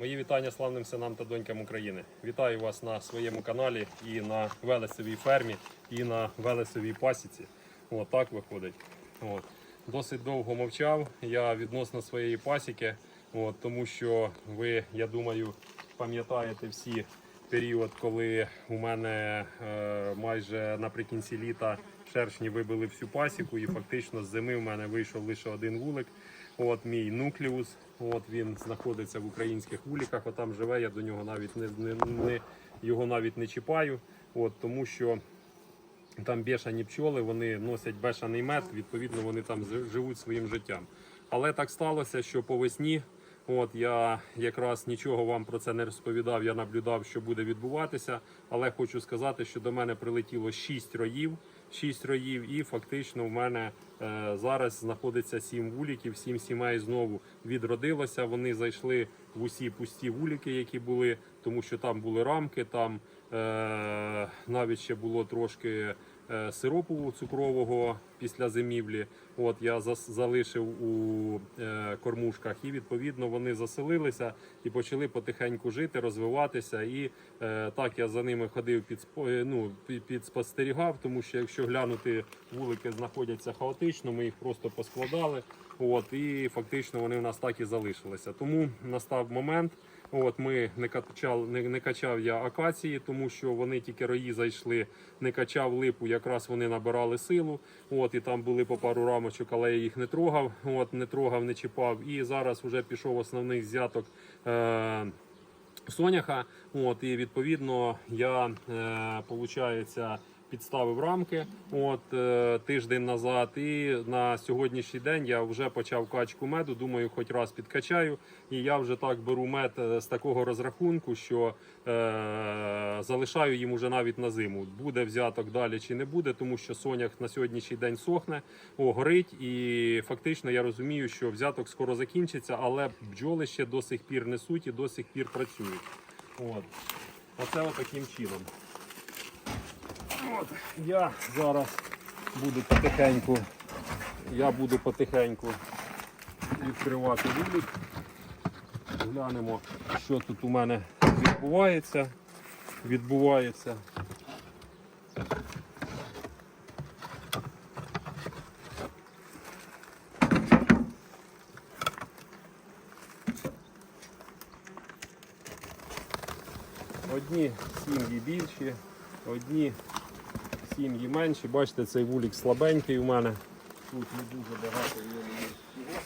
Мої вітання славним синам та донькам України. Вітаю вас на своєму каналі і на Велесовій фермі, і на Велесовій пасіці. От так виходить. От. Досить довго мовчав я відносно своєї пасіки, от, тому що ви, я думаю, пам'ятаєте всі період, коли у мене е, майже наприкінці літа шершні вибили всю пасіку, і фактично з зими в мене вийшов лише один вулик. От мій нуклеус. От він знаходиться в українських вуликах. Отам живе. Я до нього навіть не, не, не його навіть не чіпаю. От тому що там бешані пчоли, вони носять бешаний мед, відповідно, вони там живуть своїм життям. Але так сталося, що по весні, от я якраз нічого вам про це не розповідав, я наблюдав, що буде відбуватися. Але хочу сказати, що до мене прилетіло 6 роїв. 6 роїв, і фактично в мене е, зараз знаходиться 7 вуліків, 7 сімей знову відродилося. Вони зайшли в усі пусті вуліки, які були, тому що там були рамки, там е, навіть ще було трошки сиропу цукрового після зимівлі. От я залишив у е, кормушках, і відповідно вони заселилися і почали потихеньку жити, розвиватися. І е, так я за ними ходив під е, ну, підспостерігав, тому що якщо глянути, вулики знаходяться хаотично, ми їх просто поскладали. От і фактично вони у нас так і залишилися. Тому настав момент. От ми не качав, не, не качав я акації, тому що вони тільки рої зайшли, не качав липу, якраз вони набирали силу. От і там були по пару рамочок, але я їх не трогав. От не трогав, не чіпав. І зараз вже пішов основний зяток. Е- Соняха, от і відповідно я е, получається підставив рамки от е, тиждень назад. І на сьогоднішній день я вже почав качку меду. Думаю, хоч раз підкачаю. І я вже так беру мед е, з такого розрахунку, що е, залишаю їм уже навіть на зиму. Буде взяток далі чи не буде, тому що сонях на сьогоднішній день сохне, о, горить. І фактично я розумію, що взяток скоро закінчиться, але бджоли ще до сих пір несуть і до сих пір працюють. От. Оце отаким чином. От, я зараз буду потихеньку, я буду потихеньку відкривати вулик. Глянемо, що тут у мене відбувається. Відбувається. Одні сім'ї більші, одні сім'ї менші. Бачите, цей вулик слабенький у мене. Тут не дуже багато є всього.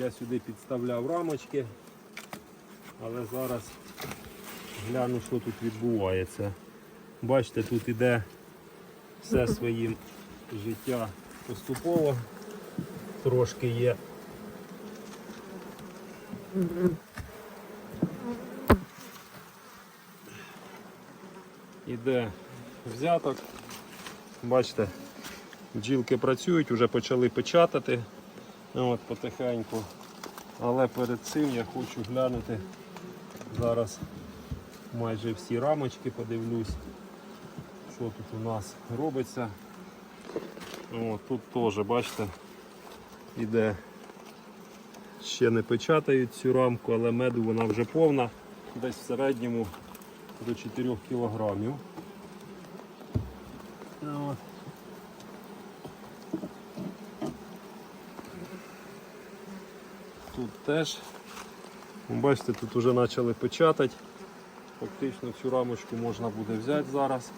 Я сюди підставляв рамочки, але зараз гляну, що тут відбувається. Бачите, тут іде все своїм життя поступово. Трошки є. Іде взяток. Бачите, бджілки працюють, вже почали печатати от, потихеньку. Але перед цим я хочу глянути зараз майже всі рамочки, подивлюсь, що тут у нас робиться. О, тут теж, бачите, іде. Ще не печатають цю рамку, але меду вона вже повна, десь в середньому до 4 кілограмів. Тут теж, Ну, бачите, тут вже почали печатати. Фактично цю рамочку можна буде взяти зараз.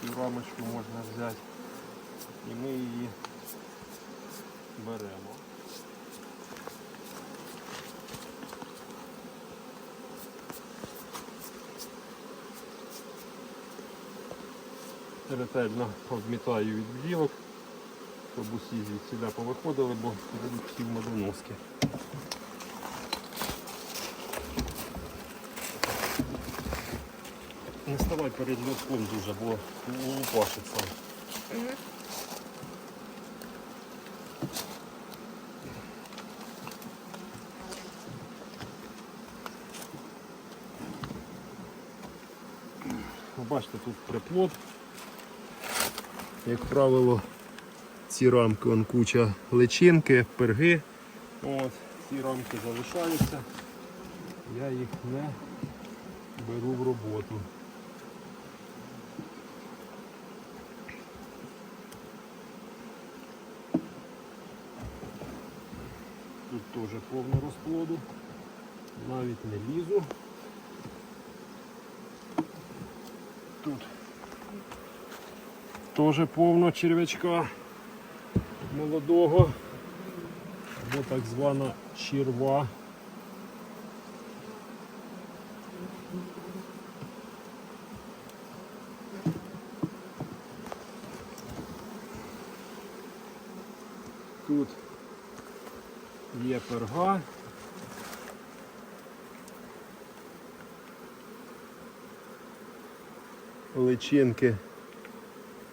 Цю рамочку можна взяти і ми її беремо. Ретельно обмітаю від бджілок, щоб усі звідсіля повиходили, бо будуть всі в медоноски. Не ставай перед льотком дуже, бо лупашиться. Бачите, тут приплод. Як правило, ці рамки он куча личинки, перги. От, ці рамки залишаються. Я їх не беру в роботу. Тут теж повно розплоду. Навіть не лізу. Тут теж повно черв'ячка молодого, або так звана черва. Тут є перга. Личинки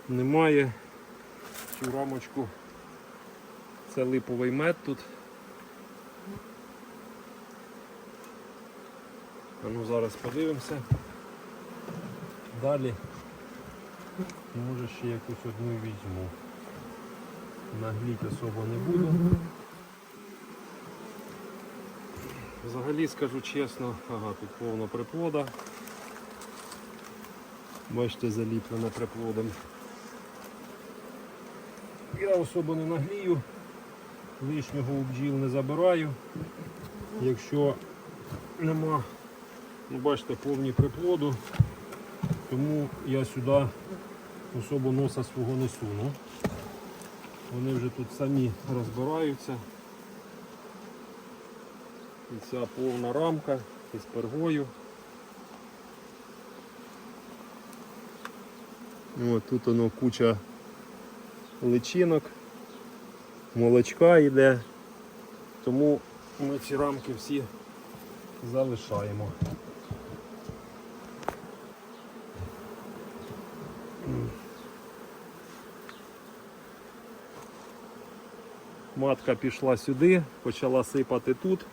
немає. Цю рамочку. Це липовий мед тут. А ну зараз подивимося. Далі. Може ще якусь одну візьму. Нагліть особо не буду. Взагалі скажу чесно, ага, тут повно приплода. Бачите, заліплене приплодом. Я особо не наглію, лишнього у бджіл не забираю. Якщо нема, ну бачите, повні приплоду, тому я сюди особо носа свого не суну. Вони вже тут самі розбираються. І ця повна рамка із пергою. От тут воно куча личинок, молочка йде, тому ми ці рамки всі залишаємо. Матка пішла сюди, почала сипати тут.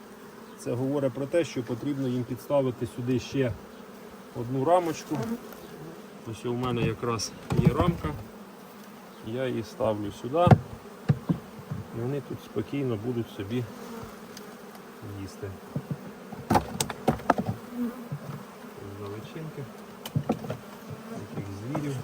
Це говорить про те, що потрібно їм підставити сюди ще одну рамочку. Ось у мене якраз є рамка. Я її ставлю сюди. І вони тут спокійно будуть собі їсти. Заличинки. Таких звірів.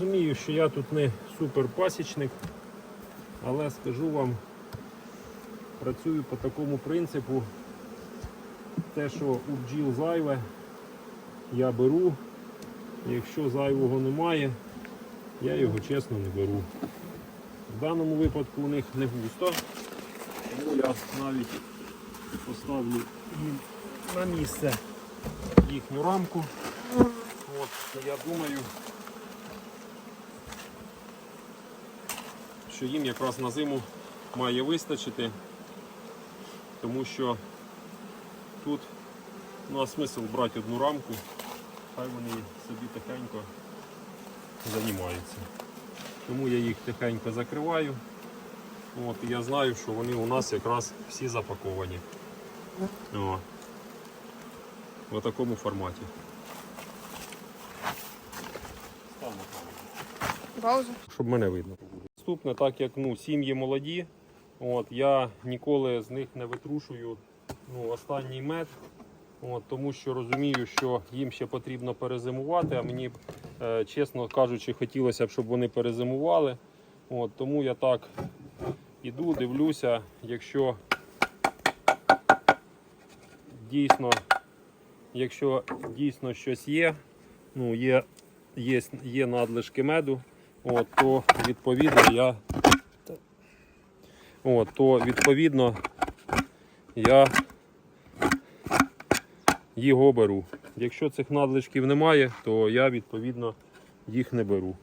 Розумію, що я тут не супер пасічник, але скажу вам, працюю по такому принципу, те, що у бджіл зайве, я беру, якщо зайвого немає, я його чесно не беру. В даному випадку у них не густо, тому я навіть поставлю на місце їхню рамку. От, я думаю, що їм якраз на зиму має вистачити, тому що тут ну, а смисл брати одну рамку, хай вони собі тихенько займаються. Тому я їх тихенько закриваю. От, і я знаю, що вони у нас якраз всі запаковані. О. В такому форматі. Камеру щоб мене видно. Наступне, так як ну, сім'ї молоді, от, я ніколи з них не витрушую ну, останній мед, от, тому що розумію, що їм ще потрібно перезимувати, а мені, е, чесно кажучи, хотілося б, щоб вони перезимували. От, тому я так іду, дивлюся, якщо дійсно, якщо дійсно щось є, ну, є, є, є надлишки меду, от, то відповідно я от, то відповідно я його беру. Якщо цих надлишків немає, то я відповідно їх не беру.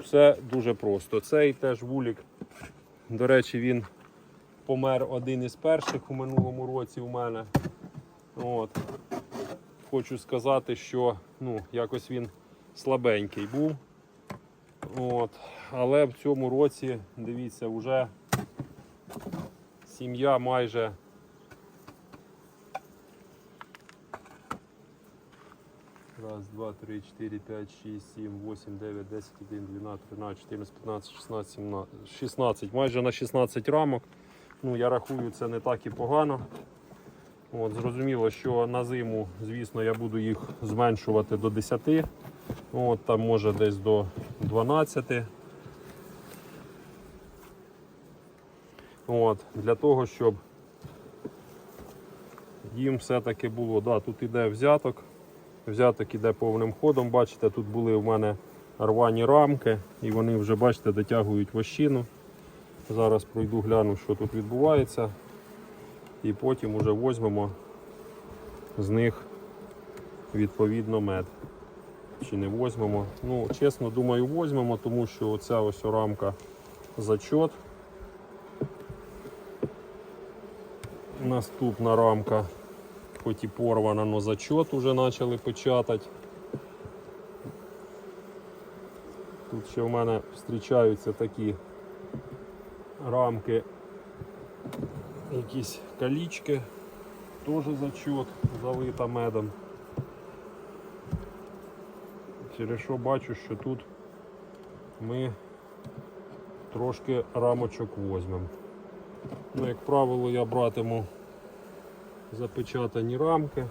Все дуже просто. Цей теж вулік, до речі, він помер один із перших у минулому році у мене. От. Хочу сказати, що ну, якось він слабенький був. От. Але в цьому році, дивіться, вже сім'я майже Раз, два, три, чотири, п'ять, шість, сім, вісім, дев'ять, десять, один, дванадцять, тринадцять, чотирнадцять, п'ятнадцять, шістнадцять, сімнадцять, шістнадцять, майже на 16 рамок. Ну, я рахую, це не так і погано. От, зрозуміло, що на зиму, звісно, я буду їх зменшувати до 10. От, там може десь до 12. От, для того, щоб їм все-таки було. Да, тут іде взяток. Взяток іде повним ходом. Бачите, тут були в мене рвані рамки, і вони вже, бачите, дотягують вощину. Зараз пройду, гляну, що тут відбувається. І потім вже візьмемо з них відповідно мед. Чи не візьмемо. Ну, чесно думаю, візьмемо, тому що оця ось рамка зачот. Наступна рамка, хоч і порвана, але зачот вже почали печатати. Тут ще в мене зустрічаються такі рамки, якісь калічки, теж зачот, залита медом. Через що бачу, що тут ми трошки рамочок візьмемо. Ну, як правило, я братиму запечатані рамки.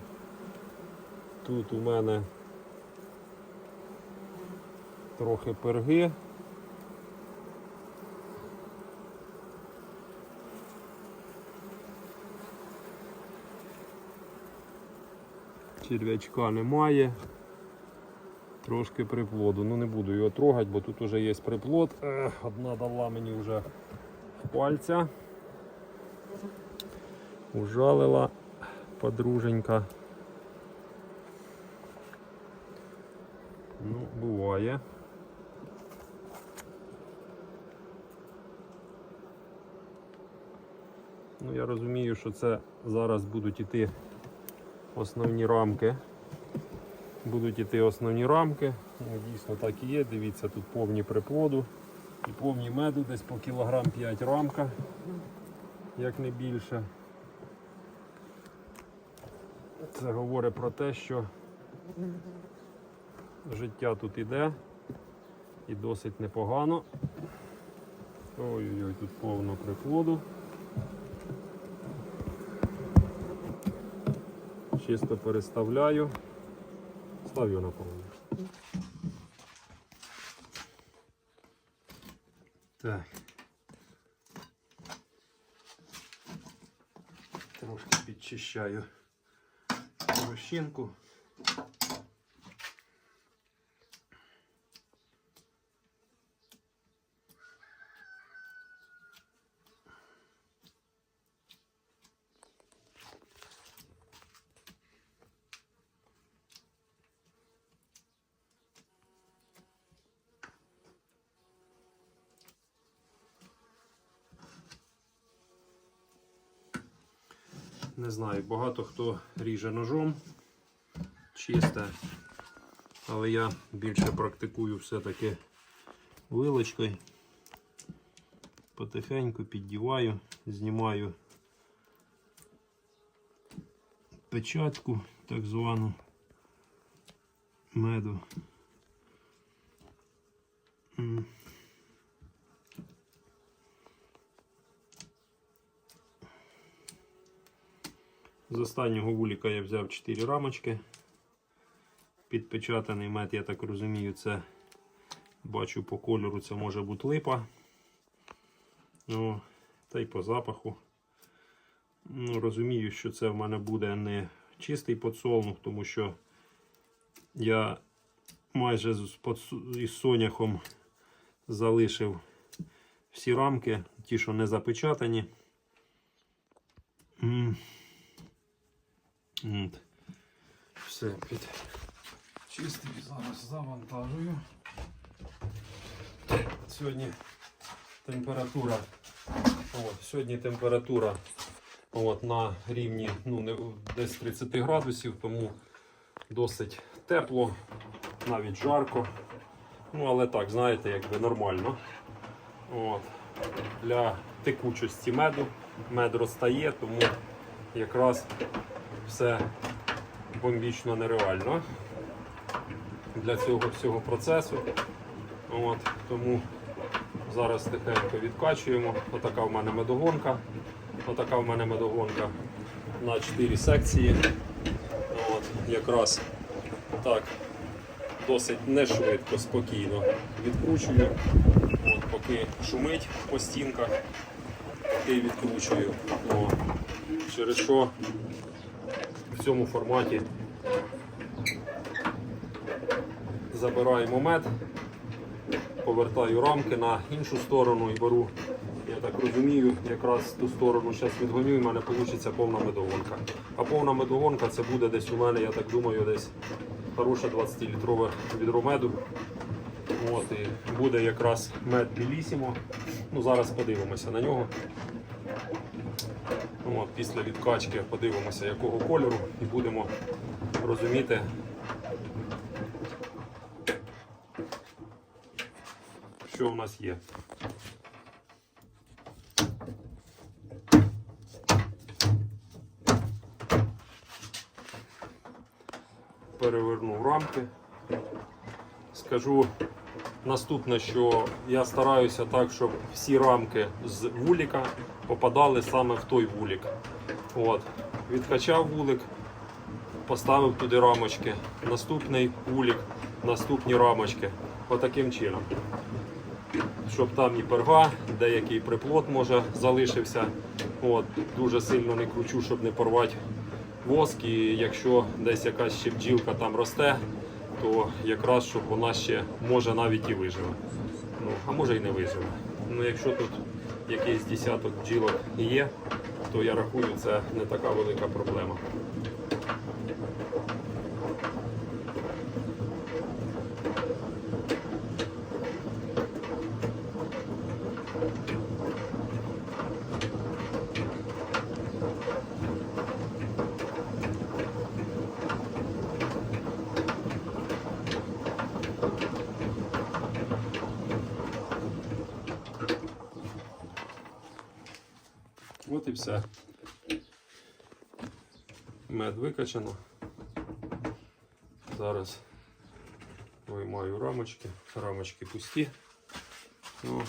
Тут у мене трохи перги. Черв'ячка немає. Трошки приплоду. Ну не буду його трогати, бо тут вже є приплод. Ех, Одна дала мені вже пальця. Ужалила подруженька. Ну, буває. Ну, я розумію, що це зараз будуть іти основні рамки. Будуть іти основні рамки. Ну, дійсно так і є. Дивіться, тут повні приплоду і повні меду, десь по кілограм 5 рамка, як не більше. Це говорить про те, що життя тут іде і досить непогано. Ой-ой-ой, тут повно приплоду. Чисто переставляю. ставлю на повну. Так. Трошки підчищаю розчинку. Не знаю, багато хто ріже ножом чисте, але я більше практикую все-таки вилочкою. Потихеньку піддіваю, знімаю печатку так звану меду. З останнього вуліка я взяв 4 рамочки. Підпечатаний мед, я так розумію, це бачу по кольору, це може бути липа. Ну, та й по запаху. Ну, Розумію, що це в мене буде не чистий подсолнух, тому що я майже з із соняхом залишив всі рамки, ті, що не запечатані. От. Все під чистий зараз завантажую. Сьогодні температура. От, сьогодні температура от, на рівні ну, десь 30 градусів, тому досить тепло. навіть жарко. Ну, але так, знаєте, якби нормально. От. Для текучості меду мед розтає, тому якраз все бомбічно нереально для цього всього процесу. От, тому зараз тихенько відкачуємо. Отака в мене медогонка. Отака в мене медогонка на 4 секції. От, якраз так досить не швидко, спокійно відкручую. От, поки шумить по стінках, поки відкручую. О, через що в цьому форматі забираємо мед, повертаю рамки на іншу сторону і беру, я так розумію, якраз ту сторону зараз відгоню і в мене вийде повна медогонка. А повна медогонка це буде десь у мене, я так думаю, десь хороше 20-літрове відро меду. От, і буде якраз мед білісімо. Ну, зараз подивимося на нього. От, після відкачки подивимося, якого кольору, і будемо розуміти, що в нас є. Перевернув рамки. Скажу наступне, що я стараюся так, щоб всі рамки з вуліка попадали саме в той вулік. От. Відкачав вулик, поставив туди рамочки, наступний вулік, наступні рамочки. Отаким чином. Щоб там і перга, деякий приплод може залишився. От, дуже сильно не кручу, щоб не порвати воск. І якщо десь якась ще бджілка там росте, то якраз щоб вона ще може навіть і виживе. Ну, а може і не виживе. Ну, якщо тут якийсь десяток бджілок є, то я рахую, це не така велика проблема. От і все. Мед викачано. Зараз виймаю рамочки. Рамочки пусті. Ну,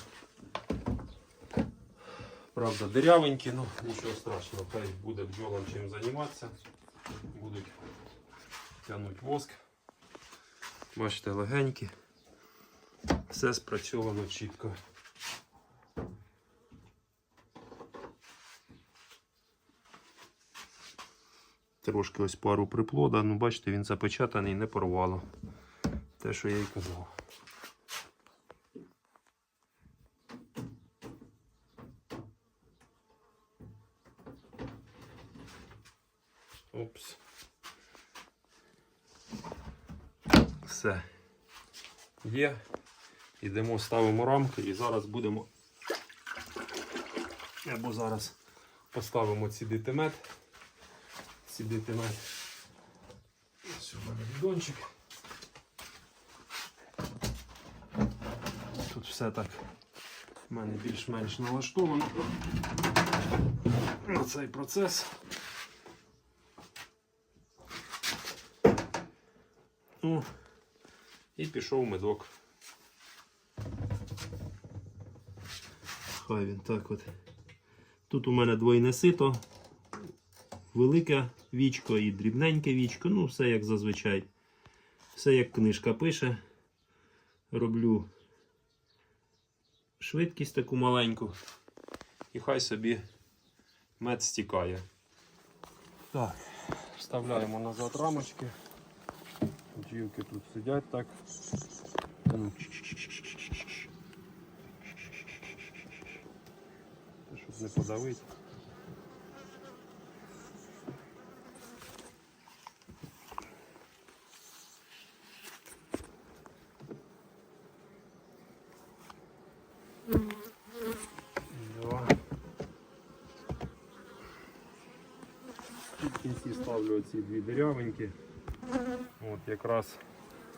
правда, дирявенькі, ну нічого страшного, хай буде бджолам чим займатися. Будуть тягнути воск. Бачите, легенькі. Все спрацьовано чітко. Трошки ось пару приплода, ну бачите, він запечатаний, не порвало. Те, що я й казав. Опс. Все. Є. Ідемо, ставимо рамки і зараз будемо. Або зараз поставимо цідити мед сидити на ось у мене бідончик. Тут все так в мене більш-менш налаштовано на цей процес. Ну, і пішов медок. Хай він так от. Тут у мене двойне сито велике вічко і дрібненьке вічко. Ну, все як зазвичай. Все як книжка пише. Роблю швидкість таку маленьку. І хай собі мед стікає. Так, вставляємо назад рамочки. Бджілки тут сидять так. Ну, Щоб не подавити. Два. Тут в кінці ставлю оці дві дирявенькі. От якраз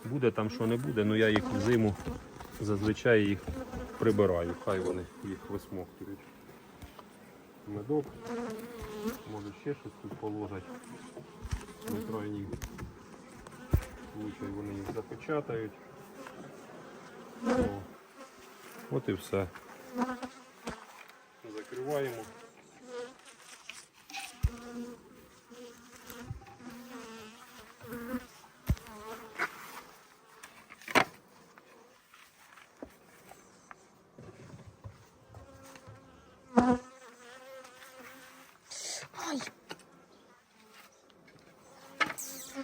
буде там, що не буде, але я їх взиму зазвичай їх прибираю. Хай вони їх висмоктують. Медок. Може ще щось тут положать. На крайній случай вони їх запечатають. О. От і все. Закриваємо.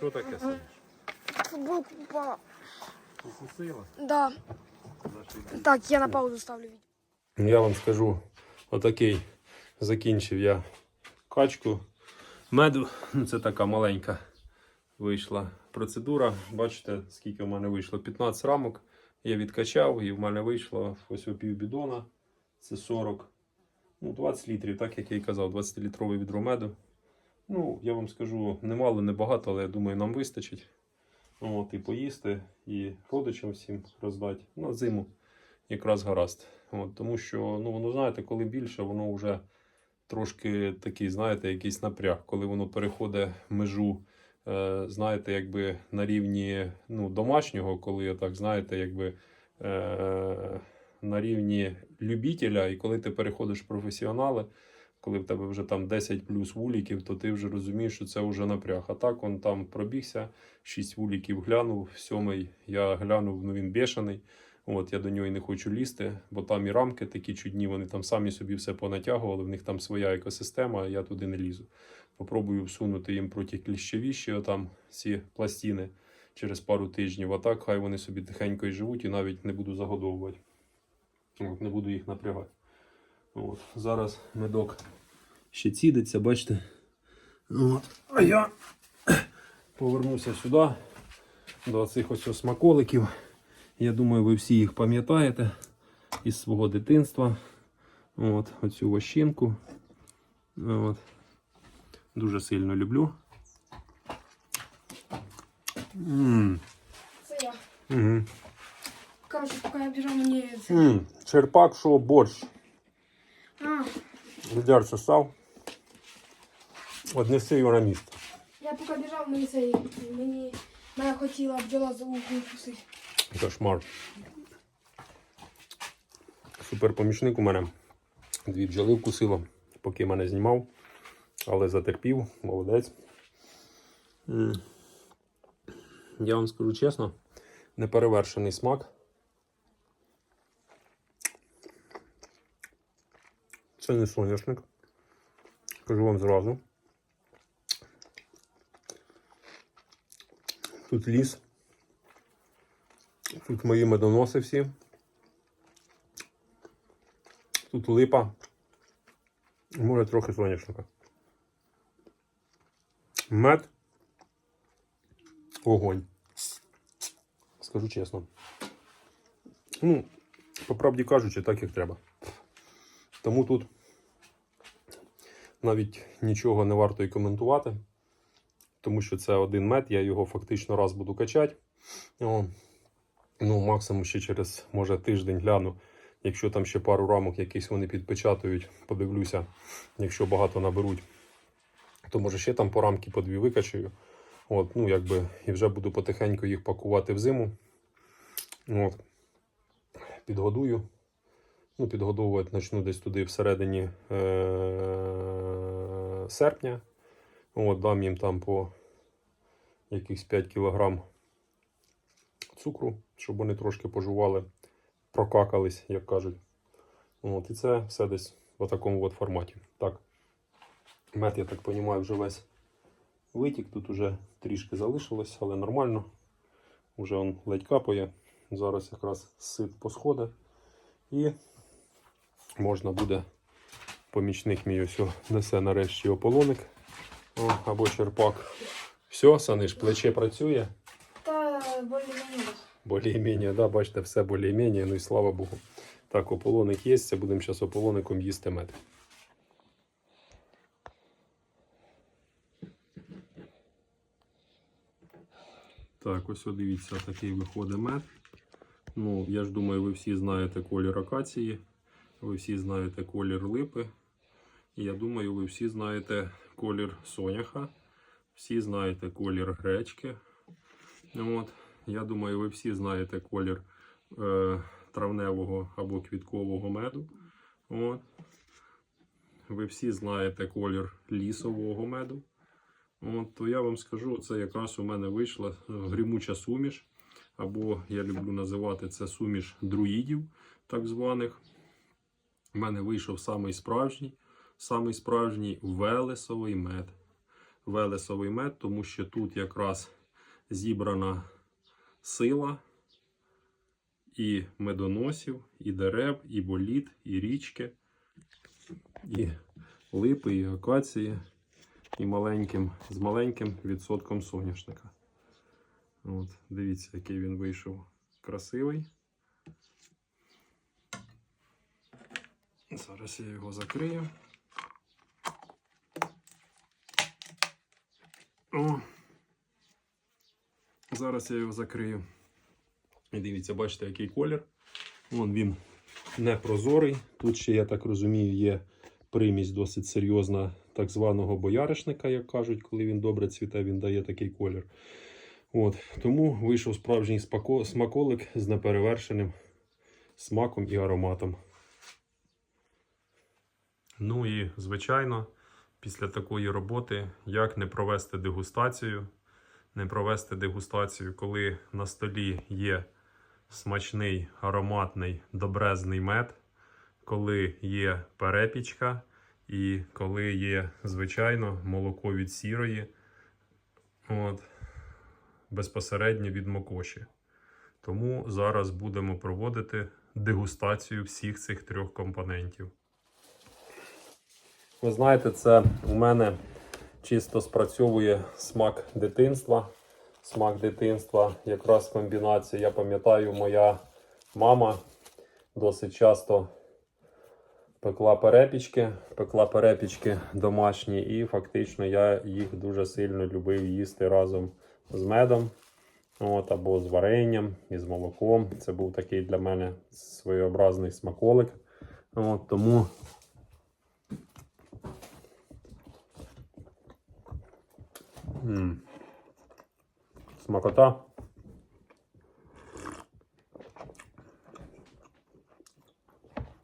Що таке Саня? футболку упала. Укусила? Да. Так, я на паузу ставлю відео. Я вам скажу, отакий закінчив я качку меду. Ну, Це така маленька вийшла процедура. Бачите, скільки в мене вийшло? 15 рамок. Я відкачав і в мене вийшло ось о півбідона. Це 40. Ну, 20 літрів, так як я і казав, 20-літрове відро меду. Ну, я вам скажу, немало, не багато, але я думаю, нам вистачить. От, і поїсти, і родичам всім роздати. На зиму якраз гаразд. От, тому що, ну, воно, знаєте, коли більше, воно вже трошки такий, знаєте, якийсь напряг, коли воно переходить межу, е, знаєте, якби на рівні ну, домашнього, коли так, знаєте, якби е, на рівні любителя, і коли ти переходиш в професіонали, коли в тебе вже там 10 плюс вуліків, то ти вже розумієш, що це вже напряг. А так он там пробігся, 6 вуліків глянув, сьомий я глянув, ну він бешений. От я до нього і не хочу лізти, бо там і рамки такі чудні, вони там самі собі все понатягували, в них там своя екосистема, а я туди не лізу. Попробую всунути їм протикліщевіші, отам ці пластини через пару тижнів. А так хай вони собі тихенько і живуть і навіть не буду загодовувати. Не буду їх напрягати. От, зараз медок ще цідиться, бачите. От. А я повернуся сюди до цих ось смаколиків. Я думаю, ви всі їх пам'ятаєте із свого дитинства. От, оцю вощинку. От. Дуже сильно люблю. М, Це я. Угу. Короче, поки я біжав, мені. М, Черпак, що борщ. А, Відер состав. Однеси його на місце. я поки біжав, мені це. Мені. Мене хотіла бджола за ухо укусити. Кошмар. Супер помічник у мене. Дві бджоли вкусило, поки мене знімав, але затерпів, молодець. Я вам скажу чесно, неперевершений смак. Це не соняшник. Кажу вам зразу. Тут ліс. Тут мої медоноси всі. Тут липа. Може трохи соняшника. Мед. Огонь. Скажу чесно. Ну, по правді кажучи, так як треба. Тому тут навіть нічого не варто і коментувати, тому що це один мед, я його фактично раз буду качати. О, ну, максимум ще через, може, тиждень гляну. Якщо там ще пару рамок якісь вони підпечатують, подивлюся, якщо багато наберуть, то може ще там по рамки по дві викачаю. От, ну, якби, і вже буду потихеньку їх пакувати в зиму. От. Підгодую. Ну, підгодовувати почну десь туди всередині е- серпня. От, дам їм там по якихось 5 кілограм цукру, щоб вони трошки пожували, прокакались, як кажуть. От, і це все десь в такому от форматі. Так. Мед, я так розумію, вже весь витік. Тут уже трішки залишилось, але нормально. Уже он ледь капає. Зараз якраз сит посходить. І можна буде помічник мій ось несе нарешті ополоник О, або черпак. Все, Саниш, плече працює. Та. Более-менее, да, бачите, все более-менее, ну і слава Богу. Так, ополоник є, це будемо зараз ополоником їсти мед. Так, ось дивіться, такий виходить мед. Ну, я ж думаю, ви всі знаєте колір акації, ви всі знаєте колір липи. Я думаю, ви всі знаєте колір соняха, всі знаєте колір гречки. От. Я думаю, ви всі знаєте колір е, травневого або квіткового меду. От. Ви всі знаєте колір лісового меду. От, то я вам скажу, це якраз у мене вийшла грімуча суміш, або я люблю називати це суміш друїдів, так званих. У мене вийшов самий справжній, самий справжній велесовий мед. Велесовий мед, тому що тут якраз зібрана сила і медоносів, і дерев, і боліт, і річки, і липи, і акації і маленьким, з маленьким відсотком соняшника. От, дивіться, який він вийшов красивий. Зараз я його закрию. О! Зараз я його закрию. І дивіться, бачите, який колір. Вон він не прозорий. Тут ще, я так розумію, є примість досить серйозна так званого бояришника, як кажуть, коли він добре цвіте, він дає такий колір. От. Тому вийшов справжній смаколик з неперевершеним смаком і ароматом. Ну і, звичайно, після такої роботи, як не провести дегустацію, не провести дегустацію, коли на столі є смачний, ароматний, добрезний мед, коли є перепічка і коли є, звичайно, молоко від сірої, от, безпосередньо від мокоші. Тому зараз будемо проводити дегустацію всіх цих трьох компонентів. Ви знаєте, це у мене чисто спрацьовує смак дитинства. Смак дитинства, якраз комбінація. Я пам'ятаю, моя мама досить часто пекла перепічки, пекла перепічки домашні, і фактично я їх дуже сильно любив їсти разом з медом. От, або з варенням і з молоком. Це був такий для мене своєобразний смаколик. От, тому Смакота.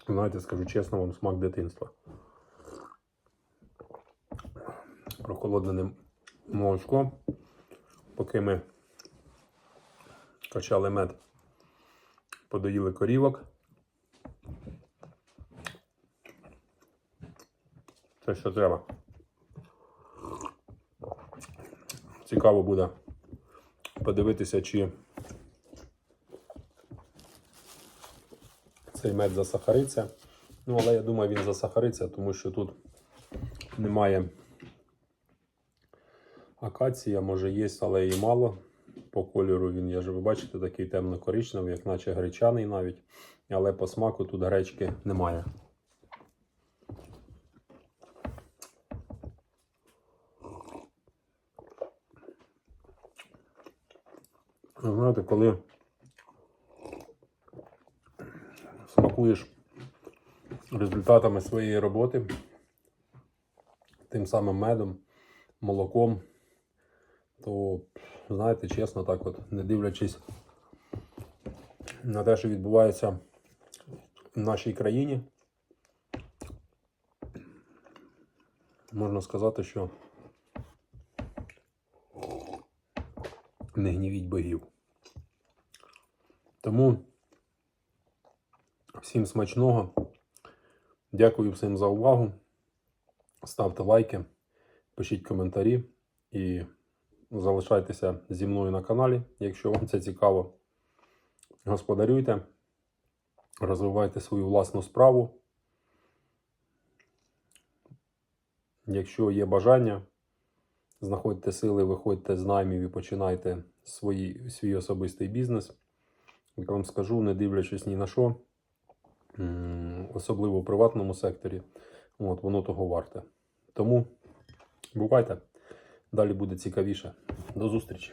Знаєте, скажу чесно, вам смак дитинства. Прохолоднене молочко. Поки ми качали мед, подоїли корівок. Це що треба. Цікаво буде подивитися, чи цей мед засахариться. Ну, але я думаю, він засахариться, тому що тут немає акації, може є, але і мало. По кольору він, я ж ви бачите, такий темно-коричневий, як наче гречаний навіть. Але по смаку тут гречки немає. Ви коли смакуєш результатами своєї роботи, тим самим медом, молоком, то, знаєте, чесно, так от, не дивлячись на те, що відбувається в нашій країні, можна сказати, що не гнівіть богів. Тому всім смачного. Дякую всім за увагу. Ставте лайки, пишіть коментарі і залишайтеся зі мною на каналі, якщо вам це цікаво. Господарюйте, розвивайте свою власну справу. Якщо є бажання, знаходьте сили, виходьте з наймів і починайте свої, свій особистий бізнес. Як вам скажу, не дивлячись ні на що, особливо в приватному секторі, от, воно того варте. Тому бувайте, далі буде цікавіше. До зустрічі!